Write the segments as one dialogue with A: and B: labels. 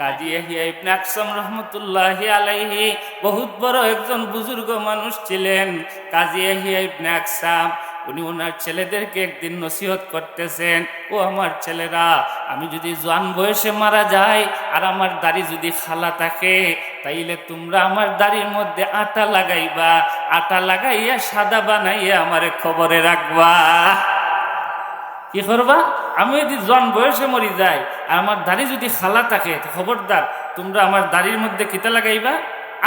A: কাজী ইয়াহিয়া ইবনে আকসাম রহমতুল্লাহ আলাইহি বহুত বড় একজন বুজুর্গ মানুষ ছিলেন কাজী ইয়াহিয়া ইবনে আকসাম। উনি ওনার ছেলেদেরকে একদিন নসিহত করতেছেন, ও আমার ছেলেরা, আমি যদি জোয়ান বয়সে মারা যাই আর আমার দাড়ি যদি খালা থাকে, তাইলে তোমরা আমার দাড়ির মধ্যে আটা লাগাইবা, আটা লাগাইয়া সাদা বানাইয়া আমারে খবরে রাখবা। কি করবা? আমি যদি জন বয়সে মরি যাই, আর আমার দাড়ি যদি খালা থাকে খবরদার, তোমরা আমার দাড়ির মধ্যে কিতা লাগাইবা?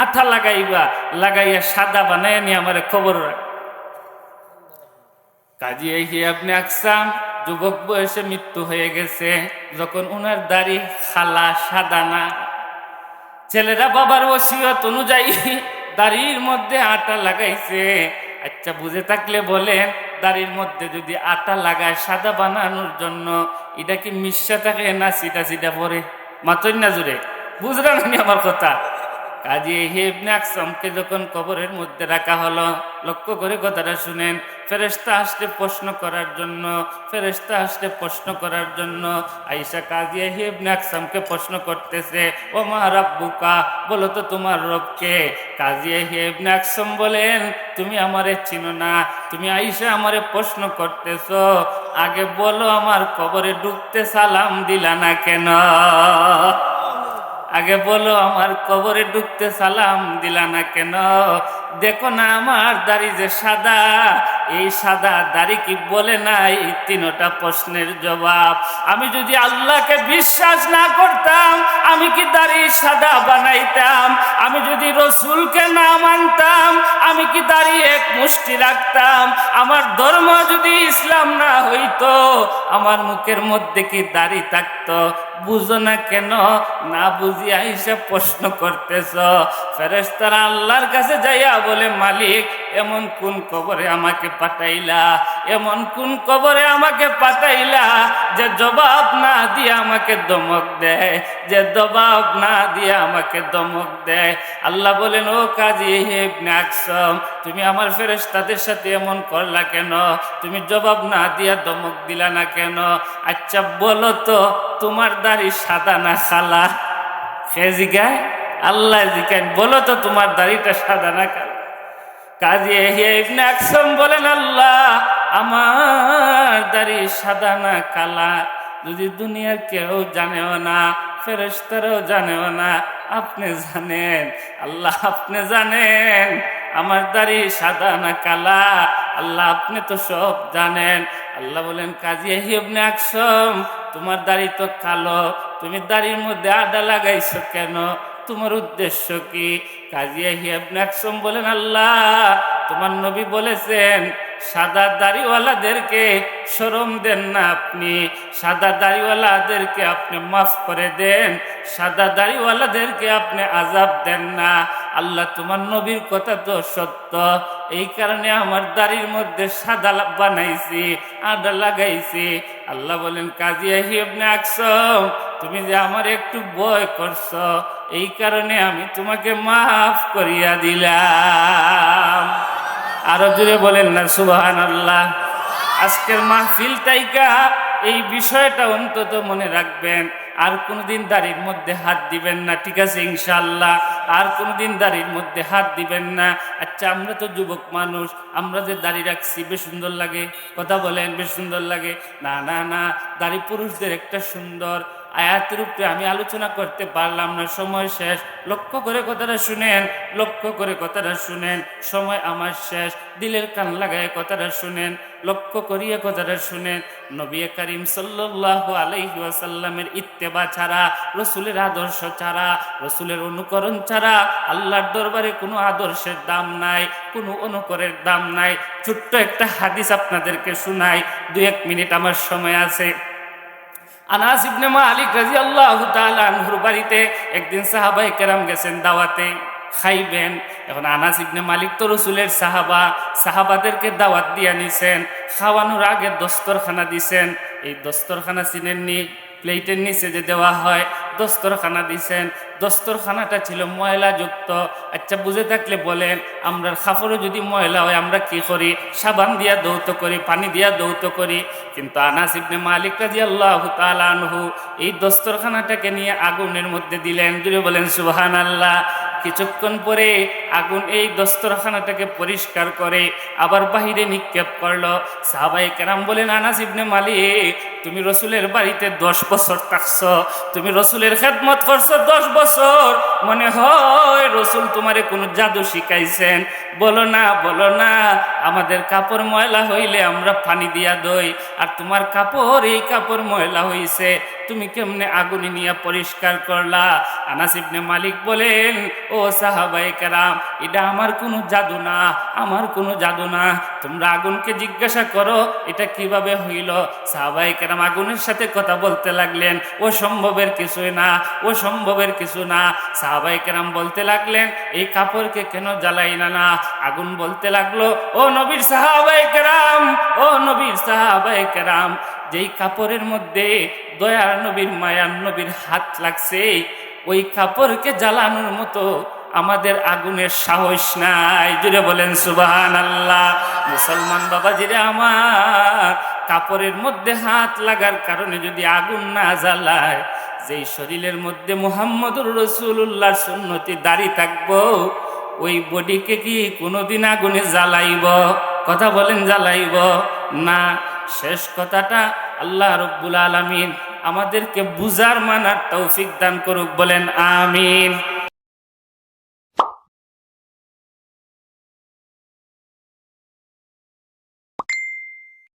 A: আঠা লাগাইবা, লাগাইয়া সাদা বানাই নিয়ে আমার খবর রাখ। কাজী, এই আপনি আকসাম যুবক বয়সে মৃত্যু হয়ে গেছে, যখন উনার দাড়ি খালা, সাদা না, ছেলেরা বাবার ওসিয়ত অনুযায়ী দাড়ির মধ্যে আটা লাগাইছে। আচ্ছা বুঝে থাকলে বলেন দাড়ির মধ্যে যদি আটা লাগায় সাদা বানানোর জন্য, এটা কি মিশা থাকে না সিটা সিটা পরে? মাতই না জুড়ে বুঝলেন আমি আমার কথা? কাজে হেবনে আকসামকে যখন কবরের মধ্যে রাখা হলো, লক্ষ্য করে কথাটা শুনেন ফেরেস্তা আসতে প্রশ্ন করার জন্য ফেরেস্তা আসতে প্রশ্ন করার জন্য আইসা কাজিয়া হেবনে আকসামকে প্রশ্ন করতেছে ও মা রাব্বুকা? বলো তো তোমার রবকে। কাজিয়া হেবনে আকসাম বলেন, তুমি আমারে চিনো না, তুমি আইসা আমারে প্রশ্ন করতেছ, আগে বলো আমার কবরে ডুবতে সালাম দিলা না কেন? আগে বলো, আমার কবরে ঢুকতে সালাম দিলা না কেন? দেখো না, আমার দাড়ি যে সাদা, এই সাদা দাড়ি কি বলে নাই? তিনটা প্রশ্নের জবাব। আমি যদি আল্লাহকে বিশ্বাস না করতাম, আমি কি দাড়ি সাদা বানাইতাম? আমি যদি রসুলকে না মানতাম, আমি কি দাড়ি এক মুষ্টি রাখতাম? আমার ধর্ম যদি ইসলাম না হইতো, আমার মুখের মধ্যে কি দাড়ি থাকতো? বুঝো না কেন? না বুঝিয়া হিসেব প্রশ্ন করতেছ। ফেরেস্তারা আল্লাহর কাছে যাইয়া বলে মালিক এমন কোন কবরে আমাকে পাঠাইলা? এমন কোন কবরে আমাকে পাঠাইলা যে জবাব না দিয়ে আমাকে দমক দেয়? যে জবাব না দিয়ে আমাকে দমক দেয়? আল্লাহ বলেন, ও কাজী হেবনে তুমি আমার ফেরেস তাদের সাথে এমন করলা কেন? তুমি জবাব না দিয়া দমক দিলা না কেন? আচ্ছা বলো তো, তোমার দাড়ি সাদা না খালা সে জিগায়? আল্লাহ জিগায়, বলো তো, তোমার দাড়িটা সাদা না কালা? কাজী আকসম বলেন আল্লাহ, আমার দাড়ি সাদা না কালা। যদি দুনিয়ার কেউ জানেও না ফেরেস্তারাও জানেও না, আপনি জানেন, আল্লাহ আপনি জানেন, আমার দাড়ি সাদা না কালা। আল্লাহ আপনি তো সব জানেন। আল্লাহ বলেন, কাজী ইবনে আকসম, তোমার দাড়ি তো কালো, তুমি দাড়ির মধ্যে আদা লাগাইছো কেন? তোমার উদ্দেশ্য কি? কাজিয়া হিয়াবনে বলেন, আল্লাহ, তোমার নবী বলেছেন, সাদা দাড়িওয়ালাদেরকে সরম দেন না আপনি। সাদা দাড়িওয়ালাদেরকে আপনি মাফ করে দেন। সাদা দাড়িওয়ালাদেরকে আপনি আজাব দেন না। আল্লাহ তোমার নবীর কথা তো সত্য। এই কারণে আমার দাড়ির মধ্যে সাদা বানাইছি, আদা লাগাইছি। আল্লাহ বলেন কাজিয়া হিবনে আকসম, তুমি যে আমার একটু ভয় করছ এই কারণে আমি তোমাকে মাফ করিয়া দিলাম। আরও জুড়ে বলেন না সুবাহান আল্লাহ আজকের মাহফিল তাইকা, এই বিষয়টা অন্তত মনে রাখবেন। আর কোনোদিন দাড়ির মধ্যে হাত দিবেন না, ঠিক আছে ইনশাল্লাহ আর কোনোদিন দাড়ির মধ্যে হাত দিবেন না। আচ্ছা আমরা তো যুবক মানুষ, আমরা যে দাড়ি রাখছি, বেশ সুন্দর লাগে। কথা বলেন, বেশ সুন্দর লাগে। না না না, দাড়ি পুরুষদের একটা সুন্দর। আয়াতের উপরে আমি আলোচনা করতে পারলাম না, সময় শেষ। লক্ষ্য করে কথাটা শুনেন, লক্ষ্য করে কথাটা শুনেন, সময় আমার শেষ। দিলের কান লাগায় কথাটা শুনেন, লক্ষ্য করিয়ে কথাটা শুনেন। নবী করিম সাল্লাহ আলাইহি ওয়াসাল্লামের ইত্তেবা ছাড়া, রসুলের আদর্শ ছাড়া, রসুলের অনুকরণ ছাড়া আল্লাহর দরবারে কোনো আদর্শের দাম নাই, কোনো অনুকরের দাম নাই। ছোট্ট একটা হাদিস আপনাদেরকে শোনাই, দু এক মিনিট আমার সময় আছে। আনাস ইবনে মালিক রাদিয়াল্লাহু তাআলা আনহুর বাড়িতে একদিন সাহাবায়ে কেরাম গেছেন দাওয়াতে, খাইবেন। এখন আনাস ইবনে মালিক তো রসুলের সাহাবা, সাহাবাদেরকে দাওয়াত দিয়া নিছেন, খাওয়ানোর আগে দস্তরখানা দিছেন। এই দস্তরখানা চিনেননি, প্লেটের নিচে যে দেওয়া হয় দস্তরখানা দিছেন। দস্তরখানাটা ছিল ময়লাযুক্ত। আচ্ছা বুঝে থাকলে বলেন আমরা খাফরও যদি ময়লা হয়, আমরা কি করি? সাবান দিয়া দৌত করি, পানি দিয়া দৌত করি। কিন্তু আনাস ইবনে মালিক রাজি আল্লাহ তালানহু এই দস্তরখানাটাকে নিয়ে আগুনের মধ্যে দিলেন। জুড়ে বলেন সুবহান আল্লাহ কিছুক্ষণ পরে আগুন এই দস্তরখানাটাকে পরিষ্কার করে আবার বাহিরে নিক্ষেপ করল। সাহাবাই কেরাম বলেন, আনাস ইবনে মালিক তুমি রসুলের বাড়িতে দশ বছর থাকছ, তুমি রসুলের খেদমত করছ দশ বছর, মনে হয় রসুল তোমারে কোনো জাদু শিখাইছেন। বলো না বলো না, আমাদের কাপড় ময়লা হইলে আমরা পানি দিয়া দই, আর তোমার কাপড়, এই কাপড় ময়লা হইছে, তুমি কেমনে আগুনে নিয়ে পরিষ্কার করলা? আনাস ইবনে মালিক বলেন, ও সাহাবাই কারাম, এটা আমার কোনো জাদু না, আমার কোনো জাদু না তোমরা আগুনকে জিজ্ঞাসা করো, এটা কীভাবে হইল? সাহাবাই কেরাম আগুনের সাথে কথা বলতে লাগলেন, ও সম্ভবের কিছুই না, ও সম্ভবের কিছু না। সাহাবাই কেরাম বলতে লাগলেন, এই কাপড়কে কেন জ্বালাই না? না আগুন বলতে লাগল, ও নবীর সাহাবাই কেরাম, ও নবীর সাহাবাই কেরাম, যেই কাপড়ের মধ্যে দয়ার নবীর মায়ার নবীর হাত লাগছে, ওই কাপড়কে জ্বালানোর মতো আমাদের আগুনের সাহস নাই। জুড়ে বলেন সুবাহান আল্লাহ মুসলমান বাবাজিরে আমার, কাপড়ের মধ্যে হাত লাগার কারণে যদি আগুন না জ্বালায়, যেই শরীরের মধ্যে মোহাম্মদুর রসুল্লাহ সুন্নতি দাড়ি থাকব, ওই বডিকে কি কোনোদিন আগুনে জ্বালাইব? কথা বলেন, জ্বালাইব? না, শেষ কথাটা আল্লাহ রব্বুল আলমিন আমাদেরকে বুজার মানার তৌফিক দান করুক, বলেন, আমিন।